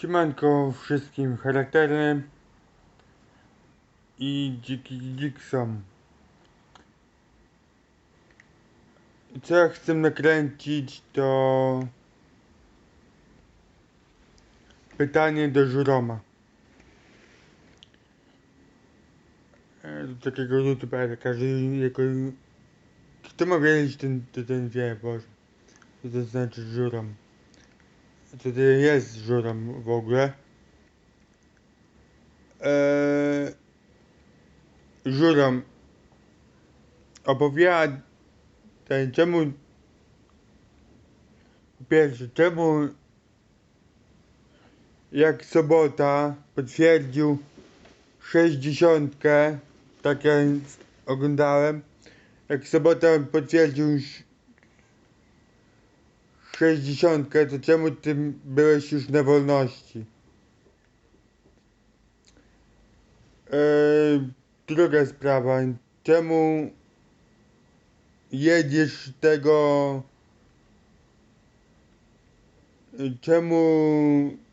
Siemanko wszystkim charakterem i dziki dziksom. Co ja chcę nakręcić to pytanie do Żuroma. E, Do takiego youtubera, każdy jego... Kto ma wiedzieć ten, ten wie, Boże. To znaczy Żurom. Co to jest żurem w ogóle? Eee, żurem opowiada ten czemu po pierwsze czemu jak sobota potwierdził sześćdziesiątkę tak jak oglądałem jak sobota potwierdził sześćdziesiątkę, to czemu ty byłeś już na wolności? Eee, druga sprawa, czemu jedziesz tego czemu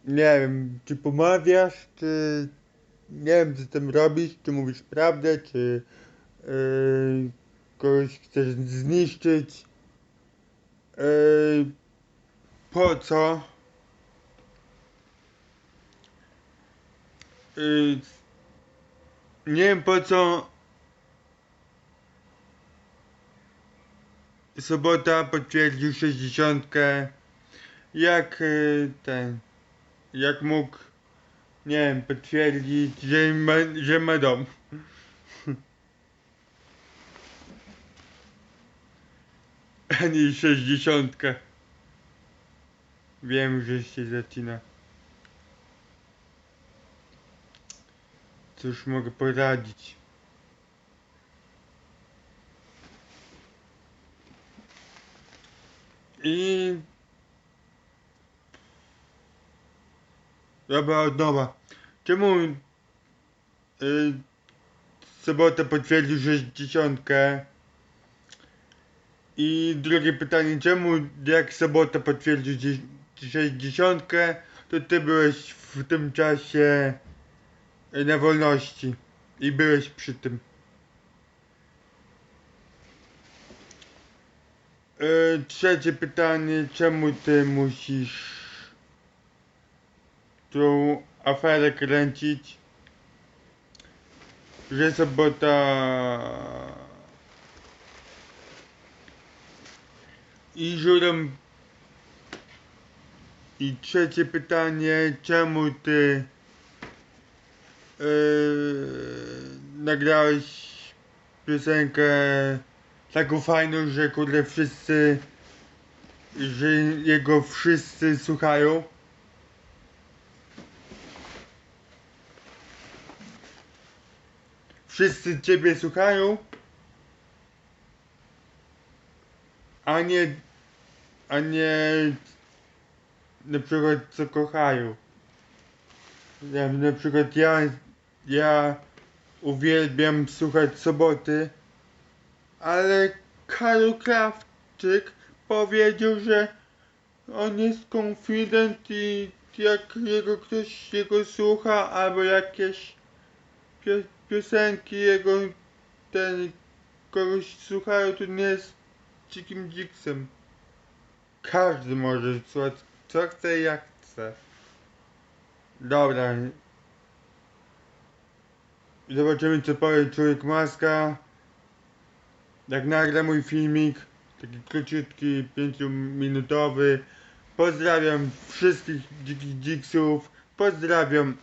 nie wiem, czy pomawiasz, czy nie wiem co tam robisz, czy mówisz prawdę, czy yy, kogoś chcesz zniszczyć. Yy, po co? Yy, nie wiem po co Sobota potwierdził 60. Jak yy, ten jak mógł nie wiem potwierdzić, że ma, że ma dom. Ani 60. Wiem, że się zaczyna. Cóż mogę poradzić? I... Dobra, od nowa. Czemu y, sobotę potwierdził 60? I drugie pytanie, czemu jak sobota potwierdził dzie- 60, to ty byłeś w tym czasie na wolności i byłeś przy tym. E, trzecie pytanie, czemu ty musisz tą aferę kręcić, że sobota i żurem i trzecie pytanie, czemu ty yy, nagrałeś piosenkę taką fajną, że kurde wszyscy, że jego wszyscy słuchają. Wszyscy ciebie słuchają, a nie, a nie na przykład co kochają. Ja, na przykład ja, ja uwielbiam słuchać soboty, ale Karol Krawczyk powiedział, że on jest konfident i jak jego ktoś jego słucha albo jakieś pio- piosenki jego ten kogoś słuchają, to nie jest dzikim dziksem. Każdy może słuchać co chce jak chce. Dobra. Zobaczymy co powie człowiek maska. Jak nagra mój filmik, taki króciutki, 5-minutowy. Pozdrawiam wszystkich dzikich dziksów. Pozdrawiam.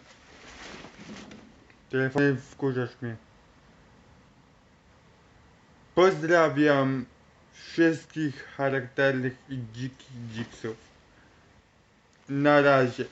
Telefonie wkurzasz mnie. Pozdrawiam wszystkich charakternych i dzikich dziksów. Na razie.